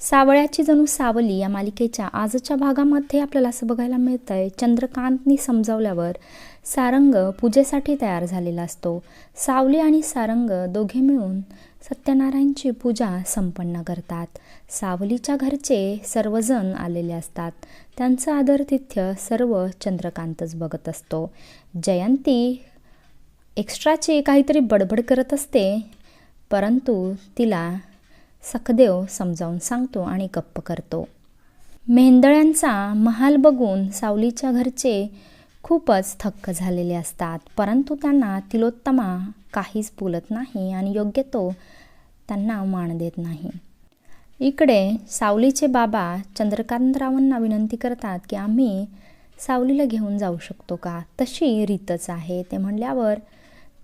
सावळ्याची जणू सावली या मालिकेच्या आजच्या भागामध्ये आपल्याला असं बघायला मिळतं आहे चंद्रकांतनी समजावल्यावर सारंग पूजेसाठी तयार झालेला असतो. सावली आणि सारंग दोघे मिळून सत्यनारायणची पूजा संपन्न करतात. सावलीच्या घरचे सर्वजण आलेले असतात. त्यांचं आदरतिथ्य सर्व चंद्रकांतच बघत असतो. जयंती एक्स्ट्राची काहीतरी बडबड करत असते परंतु तिला सखदेव समजावून सांगतो आणि गप्प करतो. मेंदळ्यांचा महाल बघून सावलीच्या घरचे खूपच थक्क झालेले असतात. परंतु त्यांना तिलोत्तमा काहीच बोलत नाही आणि योग्य तो त्यांना मान देत नाही. इकडे सावलीचे बाबा चंद्रकांतरावांना विनंती करतात की आम्ही सावलीला घेऊन जाऊ शकतो का? तशी रीतच आहे. ते म्हणल्यावर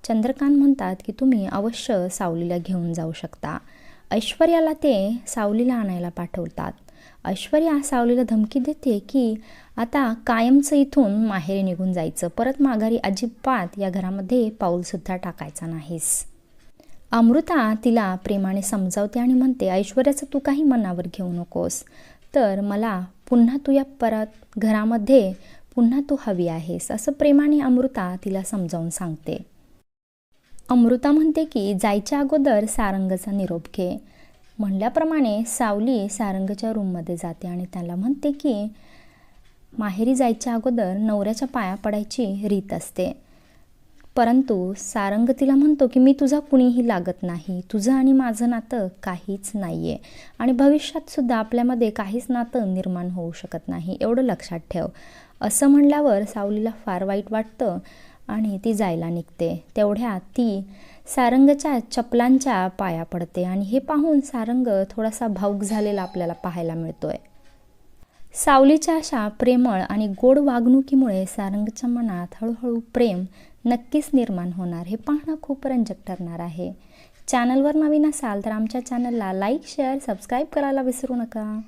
चंद्रकांत म्हणतात की तुम्ही अवश्य सावलीला घेऊन जाऊ शकता. ऐश्वर्याला ते सावलीला आणायला पाठवतात. ऐश्वर्या सावलीला धमकी देते की आता कायमचं इथून माहेरी निघून जायचं. परत माघारी अजिबात या घरामध्ये पाऊलसुद्धा टाकायचा नाहीस. अमृता तिला प्रेमाने समजावते आणि म्हणते ऐश्वर्याचं तू काही मनावर घेऊ नकोस. तर मला पुन्हा तू या परत घरामध्ये पुन्हा तू हवी आहेस. असं प्रेमाने अमृता तिला समजावून सांगते. अमृता म्हणते की जायच्या अगोदर सारंगचा निरोप घे. म्हणल्याप्रमाणे सावली सारंगच्या रूममध्ये जाते आणि त्याला म्हणते की माहेरी जायच्या अगोदर नवऱ्याच्या पाया पडायची रीत असते. परंतु सारंग तिला म्हणतो की मी तुझा कुणीही लागत नाही. तुझं आणि माझं नातं काहीच नाही आहे आणि भविष्यातसुद्धा आपल्यामध्ये काहीच नातं निर्माण होऊ शकत नाही. एवढं लक्षात ठेव. असं म्हणल्यावर सावलीला फार वाईट वाटतं. आणि ती जायला निघते. तेवढ्यात ती सारंगच्या चपलांच्या पाया पडते आणि हे पाहून सारंग थोडासा भाऊक झालेला आपल्याला पाहायला मिळतोय. सावलीच्या अशा प्रेमळ आणि गोड वागणुकीमुळे सारंगच्या मनात हळूहळू प्रेम नक्कीच निर्माण होणार हे पाहणं खूप रंजक ठरणार आहे. चॅनलवर नवीन असाल तर आमच्या चॅनलला लाईक शेअर सबस्क्राईब करायला विसरू नका.